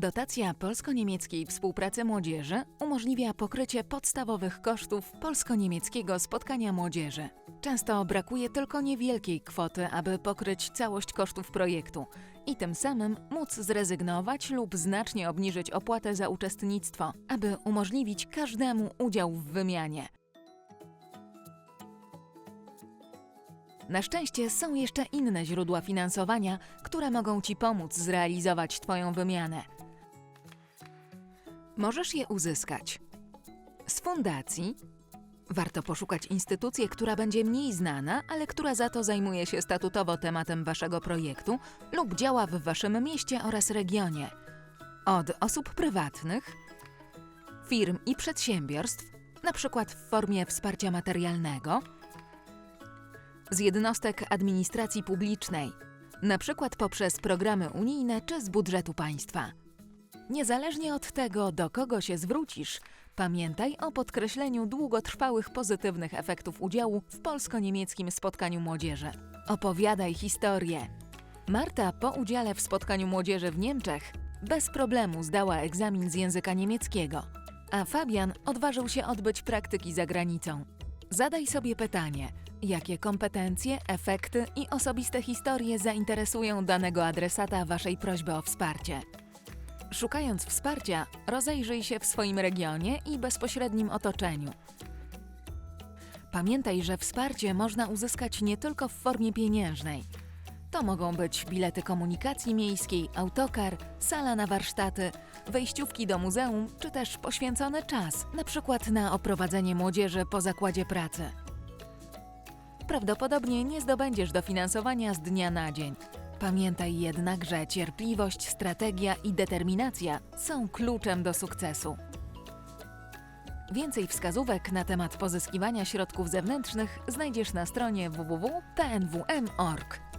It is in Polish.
Dotacja polsko-niemieckiej współpracy młodzieży umożliwia pokrycie podstawowych kosztów polsko-niemieckiego spotkania młodzieży. Często brakuje tylko niewielkiej kwoty, aby pokryć całość kosztów projektu i tym samym móc zrezygnować lub znacznie obniżyć opłatę za uczestnictwo, aby umożliwić każdemu udział w wymianie. Na szczęście są jeszcze inne źródła finansowania, które mogą Ci pomóc zrealizować Twoją wymianę. Możesz je uzyskać z fundacji. Warto poszukać instytucję, która będzie mniej znana, ale która za to zajmuje się statutowo tematem Waszego projektu lub działa w Waszym mieście oraz regionie. Od osób prywatnych, firm i przedsiębiorstw, przykład w formie wsparcia materialnego, z jednostek administracji publicznej, przykład poprzez programy unijne czy z budżetu państwa. Niezależnie od tego, do kogo się zwrócisz, pamiętaj o podkreśleniu długotrwałych pozytywnych efektów udziału w polsko-niemieckim spotkaniu młodzieży. Opowiadaj historię. Marta po udziale w spotkaniu młodzieży w Niemczech bez problemu zdała egzamin z języka niemieckiego, a Fabian odważył się odbyć praktyki za granicą. Zadaj sobie pytanie, jakie kompetencje, efekty i osobiste historie zainteresują danego adresata Waszej prośby o wsparcie. Szukając wsparcia, rozejrzyj się w swoim regionie i bezpośrednim otoczeniu. Pamiętaj, że wsparcie można uzyskać nie tylko w formie pieniężnej. To mogą być bilety komunikacji miejskiej, autokar, sala na warsztaty, wejściówki do muzeum, czy też poświęcony czas, na przykład na oprowadzenie młodzieży po zakładzie pracy. Prawdopodobnie nie zdobędziesz dofinansowania z dnia na dzień. Pamiętaj jednak, że cierpliwość, strategia i determinacja są kluczem do sukcesu. Więcej wskazówek na temat pozyskiwania środków zewnętrznych znajdziesz na stronie www.pnwm.org.